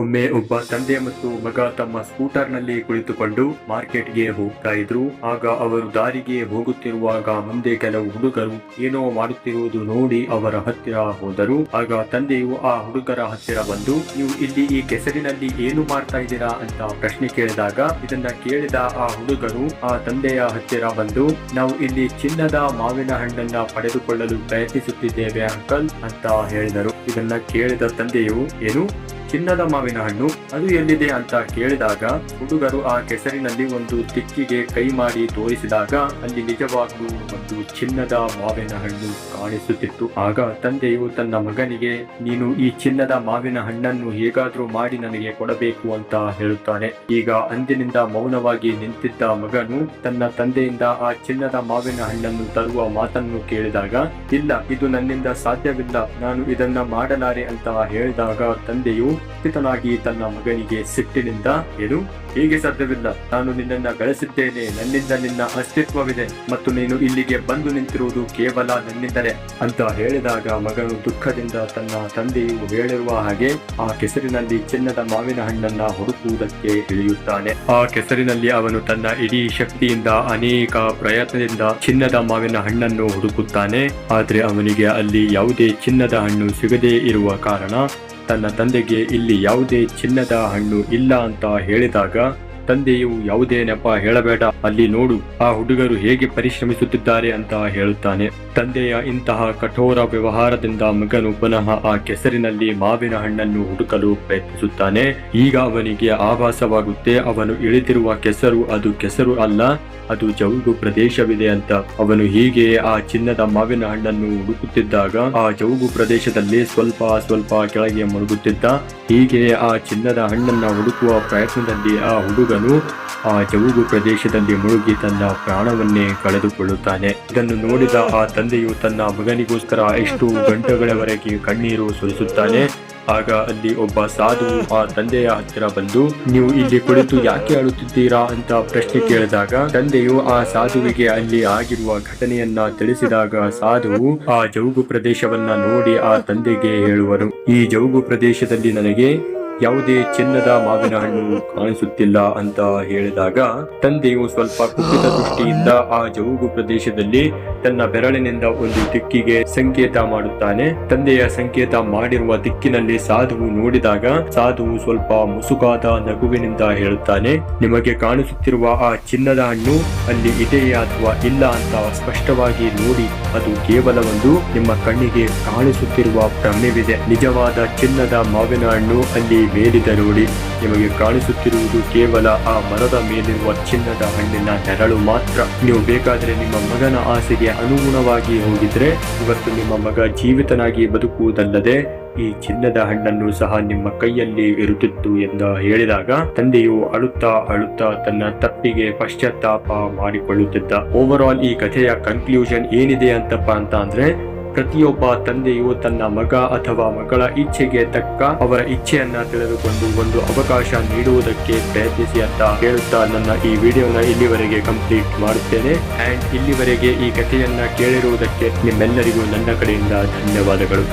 ಒಮ್ಮೆ ಒಬ್ಬ ತಂದೆ ಮತ್ತು ಮಗ ತಮ್ಮ ಸ್ಕೂಟರ್ನಲ್ಲಿ ಕುಳಿತುಕೊಂಡು ಮಾರ್ಕೆಟ್ಗೆ ಹೋಗ್ತಾ ಇದ್ರು. ಆಗ ಅವರು ದಾರಿಗೆ ಹೋಗುತ್ತಿರುವಾಗ ಮುಂದೆ ಕೆಲವು ಹುಡುಗರು ಏನೋ ಮಾಡುತ್ತಿರುವುದು ನೋಡಿ ಅವರ ಹತ್ತಿರ ಹೋದರು. ಆಗ ತಂದೆಯು ಆ ಹುಡುಗರ ಹತ್ತಿರ ಬಂದು, ನೀವು ಇಲ್ಲಿ ಈ ಕೆಸರಿನಲ್ಲಿ ಏನು ಮಾಡ್ತಾ ಇದ್ದೀರಾ? ಅಂತ ಪ್ರಶ್ನೆ ಕೇಳಿದಾಗ ಇದನ್ನ ಕೇಳಿದ ಆ ಹುಡುಗರು ಆ ತಂದೆಯ ಹತ್ತಿರ ಬಂದು, ನಾವು ಇಲ್ಲಿ ಚಿನ್ನದ ಮಾವಿನ ಹಣ್ಣನ್ನ ಪಡೆದುಕೊಳ್ಳಲು ಪ್ರಯತ್ನಿಸುತ್ತಿದ್ದೇವೆ ಅಂಕಲ್ ಅಂತ ಹೇಳಿದರು. ಇದನ್ನ ಕೇಳಿದ ತಂದೆಯು, ಏನು? ಚಿನ್ನದ ಮಾವಿನ ಹಣ್ಣು, ಅದು ಎಲ್ಲಿದೆ ಅಂತ ಕೇಳಿದಾಗ ಹುಡುಗರು ಆ ಕೆಸರಿನಲ್ಲಿ ಒಂದು ತಿಕ್ಕಿಗೆ ಕೈ ಮಾಡಿ ತೋರಿಸಿದಾಗ ಅಲ್ಲಿ ನಿಜವಾಗ್ಲೂ ಒಂದು ಚಿನ್ನದ ಮಾವಿನ ಹಣ್ಣು ಕಾಣಿಸುತ್ತಿತ್ತು. ಆಗ ತಂದೆಯು ತನ್ನ ಮಗನಿಗೆ, ನೀನು ಈ ಚಿನ್ನದ ಮಾವಿನ ಹಣ್ಣನ್ನು ಹೇಗಾದ್ರೂ ಮಾಡಿ ನನಗೆ ಕೊಡಬೇಕು ಅಂತ ಹೇಳುತ್ತಾನೆ. ಈಗ ಅಂದಿನಿಂದ ಮೌನವಾಗಿ ನಿಂತಿದ್ದ ಮಗನು ತನ್ನ ತಂದೆಯಿಂದ ಆ ಚಿನ್ನದ ಮಾವಿನ ಹಣ್ಣನ್ನು ತರುವ ಮಾತನ್ನು ಕೇಳಿದಾಗ, ಇಲ್ಲ, ಇದು ನನ್ನಿಂದ ಸಾಧ್ಯವಿಲ್ಲ. ನಾನು ಇದನ್ನ ಮಾಡಲಾರೆ ಅಂತ ಹೇಳಿದಾಗ ತಂದೆಯು ಕುಪಿತನಾಗಿ ತನ್ನ ಮಗನಿಗೆ ಸಿಟ್ಟಿನಿಂದ ಏನು ಹೀಗೆ ಸಾಧ್ಯವಿಲ್ಲ. ನಾನು ನಿನ್ನನ್ನ ಗಳಿಸಿದ್ದೇನೆ. ನನ್ನಿಂದ ನಿನ್ನ ಅಸ್ತಿತ್ವವಿದೆ. ಮತ್ತು ನೀನು ಇಲ್ಲಿಗೆ ಬಂದು ನಿಂತಿರುವುದು ಕೇವಲ ನನ್ನಿಂದಲೇ. ಅಂತ ಹೇಳಿದಾಗ ಮಗನು ದುಃಖದಿಂದ ತನ್ನ ತಂದೆಯು ಹೇಳಿರುವ ಹಾಗೆ ಆ ಕೆಸರಿನಲ್ಲಿ ಚಿನ್ನದ ಮಾವಿನ ಹಣ್ಣನ್ನ ಹುಡುಕುವುದಕ್ಕೆ ಇಳಿಯುತ್ತಾನೆ. ಆ ಕೆಸರಿನಲ್ಲಿ ಅವನು ತನ್ನ ಇಡೀ ಶಕ್ತಿಯಿಂದ, ಅನೇಕ ಪ್ರಯತ್ನದಿಂದ ಚಿನ್ನದ ಮಾವಿನ ಹಣ್ಣನ್ನು ಹುಡುಕುತ್ತಾನೆ. ಆದ್ರೆ ಅವನಿಗೆ ಅಲ್ಲಿ ಯಾವುದೇ ಚಿನ್ನದ ಹಣ್ಣು ಸಿಗದೇ ಇರುವ ಕಾರಣ ತನ್ನ ತಂದೆಗೆ ಇಲ್ಲಿ ಯಾವುದೇ ಚಿನ್ನದ ಹಣ್ಣು ಇಲ್ಲ ಅಂತ ಹೇಳಿದಾಗ ತಂದೆಯು ಯಾವುದೇ ನೆಪ ಹೇಳಬೇಡ. ಅಲ್ಲಿ ನೋಡು, ಆ ಹುಡುಗರು ಹೇಗೆ ಪರಿಶ್ರಮಿಸುತ್ತಿದ್ದಾರೆ ಅಂತ ಹೇಳುತ್ತಾನೆ. ತಂದೆಯ ಇಂತಹ ಕಠೋರ ವ್ಯವಹಾರದಿಂದ ಮಗನು ಪುನಃ ಆ ಕೆಸರಿನಲ್ಲಿ ಮಾವಿನ ಹಣ್ಣನ್ನು ಹುಡುಕಲು ಪ್ರಯತ್ನಿಸುತ್ತಾನೆ. ಈಗ ಅವನಿಗೆ ಆಭಾಸವಾಗುತ್ತೆ, ಅವನು ಇಳಿದಿರುವ ಕೆಸರು ಅದು ಕೆಸರು ಅಲ್ಲ, ಅದು ಜೌಗು ಪ್ರದೇಶವಿದೆ ಅಂತ. ಅವನು ಹೀಗೆ ಆ ಚಿನ್ನದ ಮಾವಿನ ಹಣ್ಣನ್ನು ಹುಡುಕುತ್ತಿದ್ದಾಗ, ಆ ಜೌಗು ಪ್ರದೇಶದಲ್ಲಿ ಸ್ವಲ್ಪ ಸ್ವಲ್ಪ ಕೆಳಗೆ ಮುಳುಗುತ್ತಿದ್ದ. ಹೀಗೆ ಆ ಚಿನ್ನದ ಹಣ್ಣನ್ನು ಹುಡುಕುವ ಪ್ರಯತ್ನದಲ್ಲಿ ಆ ಹುಡುಗನು ಆ ಜೌಗು ಪ್ರದೇಶದಲ್ಲಿ ಮುಳುಗಿ ತನ್ನ ಪ್ರಾಣವನ್ನೇ ಕಳೆದುಕೊಳ್ಳುತ್ತಾನೆ. ಇದನ್ನು ನೋಡಿದ ಆ ತಂದೆಯು ತನ್ನ ಮಗನಿಗೋಸ್ಕರ ಎಷ್ಟು ಗಂಟೆಗಳವರೆಗೆ ಕಣ್ಣೀರು ಸುರಿಸುತ್ತಾನೆ. ಆಗ ಅಲ್ಲಿ ಒಬ್ಬ ಸಾಧು ಆ ತಂದೆಯ ಹತ್ತಿರ ಬಂದು, ನೀವು ಇಲ್ಲಿ ಕುಳಿತು ಯಾಕೆ ಅಳುತ್ತಿದ್ದೀರಾ? ಅಂತ ಪ್ರಶ್ನೆ ಕೇಳಿದಾಗ, ತಂದೆಯು ಆ ಸಾಧುವಿಗೆ ಅಲ್ಲಿ ಆಗಿರುವ ಘಟನೆಯನ್ನ ತಿಳಿಸಿದಾಗ ಸಾಧುವು ಆ ಜೌಗು ಪ್ರದೇಶವನ್ನ ನೋಡಿ ಆ ತಂದೆಗೆ ಹೇಳುವರು ಈ ಜೌಗು ಪ್ರದೇಶದಲ್ಲಿ ನನಗೆ ಯಾವುದೇ ಚಿನ್ನದ ಮಾವಿನ ಹಣ್ಣು ಕಾಣಿಸುತ್ತಿಲ್ಲ ಅಂತ ಹೇಳಿದಾಗ ತಂದೆಯು ಸ್ವಲ್ಪ ಕುಪಿತ ದೃಷ್ಟಿಯಿಂದ ಆ ಜವುಗು ಪ್ರದೇಶದಲ್ಲಿ ತನ್ನ ಬೆರಳಿನಿಂದ ಒಂದು ದಿಕ್ಕಿಗೆ ಸಂಕೇತ ಮಾಡುತ್ತಾನೆ. ತಂದೆಯ ಸಂಕೇತ ಮಾಡಿರುವ ದಿಕ್ಕಿನಲ್ಲಿ ಸಾಧುವು ನೋಡಿದಾಗ ಸಾಧುವು ಸ್ವಲ್ಪ ಮುಸುಕಾದ ನಗುವಿನಿಂದ ಹೇಳುತ್ತಾನೆ, ನಿಮಗೆ ಕಾಣಿಸುತ್ತಿರುವ ಆ ಚಿನ್ನದ ಹಣ್ಣು ಅಲ್ಲಿ ಇದೆಯೇ ಅಥವಾ ಇಲ್ಲ ಅಂತ ಸ್ಪಷ್ಟವಾಗಿ ನೋಡಿ, ಅದು ಕೇವಲ ಒಂದು ನಿಮ್ಮ ಕಣ್ಣಿಗೆ ಕಾಣಿಸುತ್ತಿರುವ ಭ್ರಮೆವಿದೆ. ನಿಜವಾದ ಚಿನ್ನದ ಮಾವಿನ ಹಣ್ಣು ಅಲ್ಲಿ ಮೇಲಿದೆ ನೋಡಿ, ನಿಮಗೆ ಕಾಣಿಸುತ್ತಿರುವುದು ಕೇವಲ ಆ ಮರದ ಮೇಲಿರುವ ಚಿನ್ನದ ಹಣ್ಣಿನ ನೆರಳು ಮಾತ್ರ. ನೀವು ಬೇಕಾದರೆ ನಿಮ್ಮ ಮಗನ ಆಸೆಗೆ ಅನುಗುಣವಾಗಿ ಹೋಗಿದ್ರೆ, ಇವತ್ತು ನಿಮ್ಮ ಮಗ ಜೀವಿತನಾಗಿ ಬದುಕುವುದಲ್ಲದೆ, ಈ ಚಿನ್ನದ ಹಣ್ಣನ್ನು ಸಹ ನಿಮ್ಮ ಕೈಯಲ್ಲಿ ಇರುತ್ತಿತ್ತು ಎಂದು ಹೇಳಿದಾಗ, ತಂದೆಯು ಅಳುತ್ತಾ ಅಳುತ್ತಾ ತನ್ನ ತಪ್ಪಿಗೆ ಪಶ್ಚಾತ್ತಾಪ ಮಾಡಿಕೊಳ್ಳುತ್ತಿದ್ದ. ಓವರ್ ಈ ಕಥೆಯ ಕನ್ಕ್ಲೂಷನ್ ಏನಿದೆ ಅಂತಪ್ಪ ಅಂತ ಅಂದ್ರೆ ಪ್ರತಿಯೊಬ್ಬ ತಂದೆಯು ತನ್ನ ಮಗ ಅಥವಾ ಮಗಳ ಇಚ್ಛೆಗೆ ತಕ್ಕ ಅವರ ಇಚ್ಛೆಯನ್ನ ತಿಳಿದುಕೊಂಡು ಒಂದು ಅವಕಾಶ ನೀಡುವುದಕ್ಕೆ ಪ್ರಯತ್ನಿಸಿ ಅಂತ ಹೇಳುತ್ತಾ ನನ್ನ ಈ ವಿಡಿಯೋನ ಇಲ್ಲಿವರೆಗೆ ಕಂಪ್ಲೀಟ್ ಮಾಡುತ್ತೇನೆ. ಅಂಡ್ ಇಲ್ಲಿವರೆಗೆ ಈ ಕಥೆಯನ್ನ ಕೇಳಿರುವುದಕ್ಕೆ ನಿಮ್ಮೆಲ್ಲರಿಗೂ ನನ್ನ ಕಡೆಯಿಂದ ಧನ್ಯವಾದಗಳು.